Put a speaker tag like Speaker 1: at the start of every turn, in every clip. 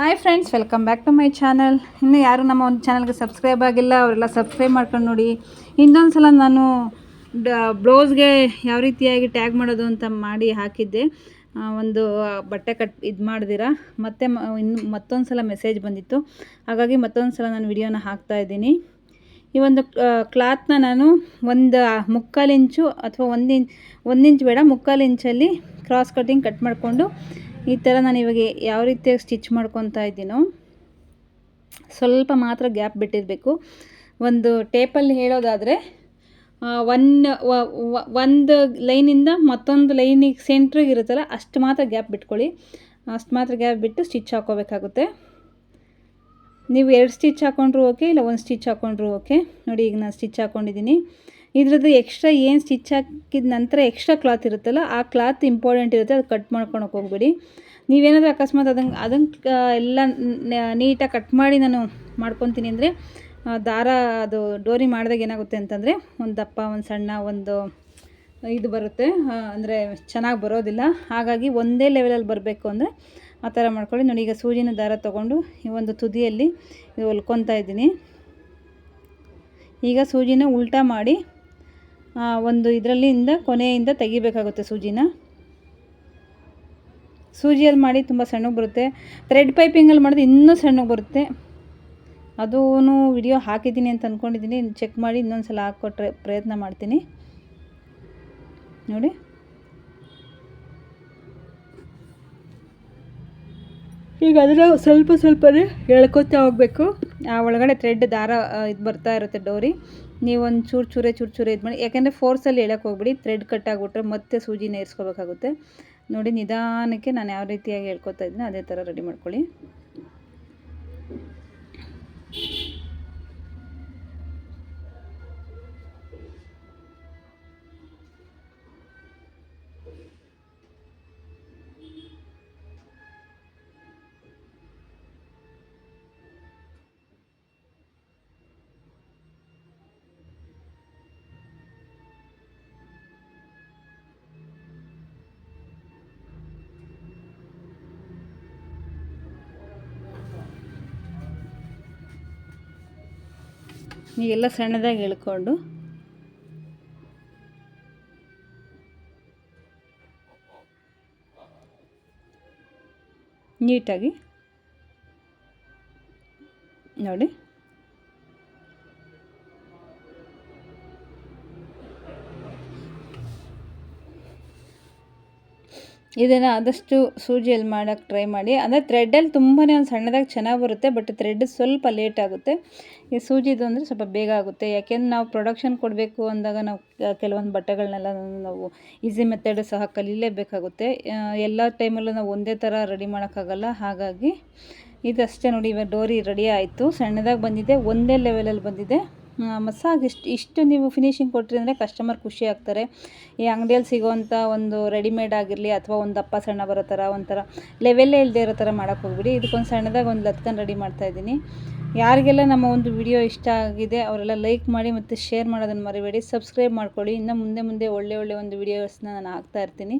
Speaker 1: Hi friends welcome back to my channel ಇನ್ನು ಯಾರು ನಮ್ಮ ಒಂದು ಚಾನಲ್ಗೆ ಸಬ್ಸ್ಕ್ರೈಬ್ ಆಗಿಲ್ಲ, ಅವರೆಲ್ಲ ಸಬ್ಸ್ಕ್ರೈಬ್ ಮಾಡ್ಕೊಂಡು ನೋಡಿ. ಇನ್ನೊಂದು ಸಲ ನಾನು ಡ ಬ್ಲೌಸ್ಗೆ ಯಾವ ರೀತಿಯಾಗಿ ಟ್ಯಾಗ್ ಮಾಡೋದು ಅಂತ ಮಾಡಿ ಹಾಕಿದ್ದೆ. ಒಂದು ಬಟ್ಟೆ ಕಟ್, ಇದು ಮಾಡ್ದಿರ? ಮತ್ತೆ ಇನ್ನು ಮತ್ತೊಂದು ಸಲ ಮೆಸೇಜ್ ಬಂದಿತ್ತು. ಹಾಗಾಗಿ ಮತ್ತೊಂದು ಸಲ ನಾನು ವಿಡಿಯೋನ ಹಾಕ್ತಾ ಇದ್ದೀನಿ. ಈ ಒಂದು ಕ್ಲಾತ್ನ ನಾನು ಒಂದು ಮುಕ್ಕಾಲು ಇಂಚು ಅಥವಾ ಒಂದು ಇಂಚ್ ಒಂದು ಇಂಚ್ ಬೇಡ, ಮುಕ್ಕಾಲು ಇಂಚಲ್ಲಿ ಕ್ರಾಸ್ ಕಟ್ಟಿಂಗ್ ಕಟ್ ಮಾಡಿಕೊಂಡು ಈ ಥರ ನಾನು ಇವಾಗ ಯಾವ ರೀತಿಯಾಗಿ ಸ್ಟಿಚ್ ಮಾಡ್ಕೊತಾ ಇದ್ದೀನೋ ಸ್ವಲ್ಪ ಮಾತ್ರ ಗ್ಯಾಪ್ ಬಿಟ್ಟಿರಬೇಕು. ಒಂದು ಟೇಪಲ್ಲಿ ಹೇಳೋದಾದರೆ ಒನ್ ಒಂದು ಲೈನಿಂದ ಮತ್ತೊಂದು ಲೈನಿಗೆ ಸೆಂಟ್ರಿಗೆ ಇರುತ್ತಲ್ಲ, ಅಷ್ಟು ಮಾತ್ರ ಗ್ಯಾಪ್ ಬಿಟ್ಕೊಳ್ಳಿ. ಅಷ್ಟು ಮಾತ್ರ ಗ್ಯಾಪ್ ಬಿಟ್ಟು ಸ್ಟಿಚ್ ಹಾಕೋಬೇಕಾಗುತ್ತೆ ನೀವು ಎರಡು ಸ್ಟಿಚ್ ಹಾಕ್ಕೊಂಡ್ರೂ ಓಕೆ, ಇಲ್ಲ ಒಂದು ಸ್ಟಿಚ್ ಹಾಕ್ಕೊಂಡ್ರೂ ಓಕೆ. ನೋಡಿ, ಈಗ ನಾನು ಸ್ಟಿಚ್ ಹಾಕ್ಕೊಂಡಿದ್ದೀನಿ ಇದ್ರದ್ದು ಎಕ್ಸ್ಟ್ರಾ ಏನು ಸ್ಟಿಚ್ ಹಾಕಿದ ನಂತರ ಎಕ್ಸ್ಟ್ರಾ ಕ್ಲಾತ್ ಇರುತ್ತಲ್ಲ, ಆ ಕ್ಲಾತ್ ಇಂಪಾರ್ಟೆಂಟ್ ಇರುತ್ತೆ, ಅದು ಕಟ್ ಮಾಡ್ಕೊಳಕ್ಕೆ ಹೋಗ್ಬೇಡಿ. ನೀವೇನಾದರೂ ಅಕಸ್ಮಾತ್ ಅದನ್ನು ಅದನ್ನು ಎಲ್ಲ ನೀಟಾಗಿ ಕಟ್ ಮಾಡಿ ನಾನು ಮಾಡ್ಕೊತೀನಿ ಅಂದರೆ ದಾರ ಅದು ಡೋರಿ ಮಾಡಿದಾಗ ಏನಾಗುತ್ತೆ ಅಂತಂದರೆ, ಒಂದು ದಪ್ಪ, ಒಂದು ಸಣ್ಣ, ಒಂದು ಇದು ಬರುತ್ತೆ ಅಂದರೆ ಚೆನ್ನಾಗಿ ಬರೋದಿಲ್ಲ. ಹಾಗಾಗಿ ಒಂದೇ ಲೆವೆಲಲ್ಲಿ ಬರಬೇಕು ಅಂದರೆ ಆ ಥರ ಮಾಡ್ಕೊಳ್ಳಿ. ನೋಡಿ, ಈಗ ಸೂಜಿನ ದಾರ ತೊಗೊಂಡು ಈ ಒಂದು ತುದಿಯಲ್ಲಿ ಹೊಲ್ಕೊತಾ ಇದ್ದೀನಿ. ಈಗ ಸೂಜಿನ ಉಲ್ಟಾ ಮಾಡಿ ಒಂದು ಇದರಲ್ಲಿಂದ ಕೊನೆಯಿಂದ ತೆಗಿಬೇಕಾಗುತ್ತೆ ಸೂಜಿನ. ಸೂಜಿಯಲ್ಲಿ ಮಾಡಿ ತುಂಬ ಸಣ್ಣಗೆ ಬರುತ್ತೆ. ಥ್ರೆಡ್ ಪೈಪಿಂಗಲ್ಲಿ ಮಾಡಿದ್ರೆ ಇನ್ನೂ ಸಣ್ಣಗೆ ಬರುತ್ತೆ. ಅದೂ ವಿಡಿಯೋ ಹಾಕಿದ್ದೀನಿ ಅಂತ ಅಂದ್ಕೊಂಡಿದ್ದೀನಿ ಚೆಕ್ ಮಾಡಿ ಇನ್ನೊಂದು ಸಲ ಹಾಕ್ಕೊಟ್ರೆ ಪ್ರಯತ್ನ ಮಾಡ್ತೀನಿ. ನೋಡಿ. ಈಗ ಅದರ ಸ್ವಲ್ಪ ಸ್ವಲ್ಪನೇ ಎಳ್ಕೊತಾ ಹೋಗಬೇಕು. ಆ ಒಳಗಡೆ ಥ್ರೆಡ್ ದಾರ ಇದು ಬರ್ತಾ ಇರುತ್ತೆ ಡೋರಿ. ನೀವು ಒಂದು ಚೂರು ಚೂರೇ ಚೂರು ಚೂರೇ ಇದು ಮಾಡಿ ಯಾಕೆಂದರೆ ಫೋರ್ಸಲ್ಲಿ ಹೇಳೋಕೆ ಹೋಗ್ಬಿಡಿ ಥ್ರೆಡ್ ಕಟ್ ಆಗಿಬಿಟ್ರೆ ಮತ್ತೆ ಸೂಜಿನ ಇರಿಸ್ಕೋಬೇಕಾಗುತ್ತೆ ನೋಡಿ ನಿಧಾನಕ್ಕೆ ನಾನು ಯಾವ ರೀತಿಯಾಗಿ ಹೇಳ್ಕೊತಾ ಇದ್ದೀನಿ ಅದೇ ಥರ ರೆಡಿ ಮಾಡ್ಕೊಳ್ಳಿ. ಈಗೆಲ್ಲ ಸಣ್ಣದಾಗಿ ಇಳ್ಕೊಂಡು ನೀಟಾಗಿ. ನೋಡಿ. ಇದನ್ನು ಆದಷ್ಟು ಸೂಜಿಯಲ್ಲಿ ಮಾಡೋಕ್ಕೆ ಟ್ರೈ ಮಾಡಿ. ಅಂದರೆ ಥ್ರೆಡ್ಡಲ್ಲಿ ತುಂಬಾ ಒಂದು ಸಣ್ಣದಾಗಿ ಚೆನ್ನಾಗಿ ಬರುತ್ತೆ ಬಟ್ ಥ್ರೆಡ್ ಸ್ವಲ್ಪ ಲೇಟ್ ಆಗುತ್ತೆ. ಈ ಸೂಜಿದು ಅಂದರೆ ಸ್ವಲ್ಪ ಬೇಗ ಆಗುತ್ತೆ. ಯಾಕೆಂದ್ರೆ ನಾವು ಪ್ರೊಡಕ್ಷನ್ ಕೊಡಬೇಕು ಅಂದಾಗ ನಾವು ಕೆಲವೊಂದು ಬಟ್ಟೆಗಳನ್ನೆಲ್ಲ ನಾವು ಈಸಿ ಮೆಥಡ್ ಸಹ ಕಲೀಲೇಬೇಕಾಗುತ್ತೆ ಎಲ್ಲ ಟೈಮಲ್ಲೂ ನಾವು ಒಂದೇ ಥರ ರೆಡಿ ಮಾಡೋಕ್ಕಾಗಲ್ಲ. ಹಾಗಾಗಿ ಇದಷ್ಟೇ ನೋಡಿ, ಇವಾಗ ಡೋರಿ ರೆಡಿ ಆಯಿತು. ಸಣ್ಣದಾಗಿ ಬಂದಿದೆ, ಒಂದೇ ಲೆವೆಲಲ್ಲಿ ಬಂದಿದೆ. ಮಸಾಗಿ ಇಷ್ಟು ಇಷ್ಟು ನೀವು ಫಿನಿಶಿಂಗ್ ಕೊಟ್ಟಿರಿ ಅಂದರೆ ಕಸ್ಟಮರ್ ಖುಷಿ ಆಗ್ತಾರೆ. ಈ ಅಂಗಡಿಯಲ್ಲಿ ಸಿಗೋವಂಥ ಒಂದು ರೆಡಿಮೇಡ್ ಆಗಿರಲಿ ಅಥವಾ ಒಂದು ಅಪ್ಪ ಸಣ್ಣ ಬರೋ ಥರ ಒಂಥರ ಲೆವೆಲ್ಲೇ ಇಲ್ಲದೆ ಇರೋ ಥರ ಮಾಡೋಕ್ಕೆ ಹೋಗ್ಬಿಡಿ. ಇದಕ್ಕೊಂದು ಸಣ್ಣದಾಗಿ ಒಂದು ಲತ್ಕನ್ ರೆಡಿ ಮಾಡ್ತಾಯಿದ್ದೀನಿ ಯಾರಿಗೆಲ್ಲ ನಮ್ಮ ಒಂದು ವಿಡಿಯೋ ಇಷ್ಟ ಆಗಿದೆ, ಅವರೆಲ್ಲ ಲೈಕ್ ಮಾಡಿ ಮತ್ತು ಶೇರ್ ಮಾಡೋದನ್ನು ಮರಿಬೇಡಿ. ಸಬ್ಸ್ಕ್ರೈಬ್ ಮಾಡ್ಕೊಳ್ಳಿ. ಇನ್ನು ಮುಂದೆ ಮುಂದೆ ಒಳ್ಳೆ ಒಳ್ಳೆ ಒಂದು ವಿಡಿಯೋಸ್ನ ನಾನು ಹಾಕ್ತಾ ಇರ್ತೀನಿ.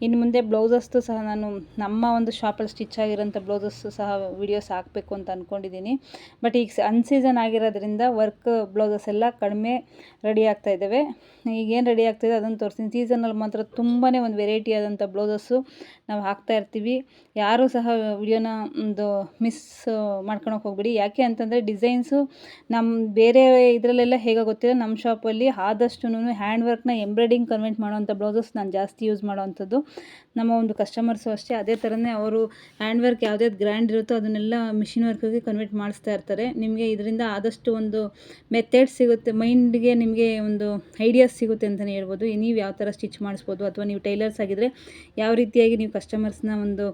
Speaker 1: ಇನ್ನು ಮುಂದೆ ಬ್ಲೌಸಸ್ದು ಸಹ ನಾನು ನಮ್ಮ ಒಂದು ಶಾಪಲ್ಲಿ ಸ್ಟಿಚ್ ಆಗಿರೋಂಥ ಬ್ಲೌಸಸ್ಸು ಸಹ ವಿಡಿಯೋಸ್ ಹಾಕಬೇಕು ಅಂತ ಅಂದ್ಕೊಂಡಿದ್ದೀನಿ ಬಟ್ ಈಗ ಅನ್ಸೀಸನ್ ಆಗಿರೋದ್ರಿಂದ ವರ್ಕ್ ಬ್ಲೌಸಸ್ ಎಲ್ಲ ಕಡಿಮೆ ರೆಡಿ ಆಗ್ತಾ ಇದ್ದಾವೆ. ಈಗೇನು ರೆಡಿ ಆಗ್ತಾಯಿದೆ ಅದನ್ನು ತೋರಿಸ್ತೀನಿ. ಸೀಸನಲ್ಲಿ ಮಾತ್ರ ತುಂಬಾ ಒಂದು ವೆರೈಟಿ ಆದಂಥ ಬ್ಲೌಸಸ್ಸು ನಾವು ಹಾಕ್ತಾ ಇರ್ತೀವಿ. ಯಾರೂ ಸಹ ವಿಡಿಯೋನ ಒಂದು ಮಿಸ್ ಮಾಡ್ಕೊಳಕ್ಕೆ ಹೋಗ್ಬಿಡಿ. ಯಾಕೆ ಅಂತಂದರೆ ಡಿಸೈನ್ಸು ನಮ್ಮ ಬೇರೆ ಇದರಲ್ಲೆಲ್ಲ ಹೇಗೆ ಗೊತ್ತಿಲ್ಲ. ನಮ್ಮ ಶಾಪಲ್ಲಿ ಆದಷ್ಟು ಹ್ಯಾಂಡ್ ವರ್ಕ್ನ ಎಂಬ್ರಾಯ್ಡಿಂಗ್ ಕನ್ವೆಂಟ್ ಮಾಡೋವಂಥ ಬ್ಲೌಸಸ್ ನಾನು ಜಾಸ್ತಿ ಯೂಸ್ ಮಾಡೋವಂಥದ್ದು. ನಮ್ಮ ಒಂದು ಕಸ್ಟಮರ್ಸು ಅಷ್ಟೇ, ಅದೇ ಥರನೇ ಅವರು ಹ್ಯಾಂಡ್ ವರ್ಕ್ ಯಾವುದೇ ಗ್ರ್ಯಾಂಡ್ ಇರುತ್ತೋ ಅದನ್ನೆಲ್ಲ ಮಿಷಿನ್ ವರ್ಕಿಗೆ ಕನ್ವರ್ಟ್ ಮಾಡಿಸ್ತಾ ಇರ್ತಾರೆ. ನಿಮಗೆ ಇದರಿಂದ ಆದಷ್ಟು ಒಂದು ಮೆಥಡ್ ಸಿಗುತ್ತೆ ಮೈಂಡ್ಗೆ ನಿಮಗೆ ಒಂದು ಐಡಿಯಾಸ್ ಸಿಗುತ್ತೆ ಅಂತಲೇ ಹೇಳ್ಬೋದು. ನೀವು ಯಾವ ಥರ ಸ್ಟಿಚ್ ಮಾಡಿಸ್ಬೋದು ಅಥವಾ ನೀವು ಟೈಲರ್ಸ್ ಆಗಿದ್ದರೆ ಯಾವ ರೀತಿಯಾಗಿ ನೀವು ಕಸ್ಟಮರ್ಸ್ನ ಒಂದು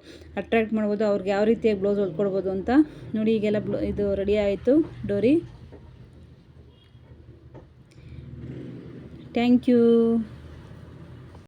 Speaker 1: ಅಟ್ರಾಕ್ಟ್ ಮಾಡ್ಬೋದು, ಅವ್ರಿಗೆ ಯಾವ ರೀತಿಯಾಗಿ ಬ್ಲೌಸ್ ಹೊಲ್ಕೊಡ್ಬೋದು ಅಂತ ನೋಡಿ, ಈಗೆಲ್ಲ ಬ್ಲೌ ಇದು ರೆಡಿ ಆಯಿತು ಡೋರಿ. Thank you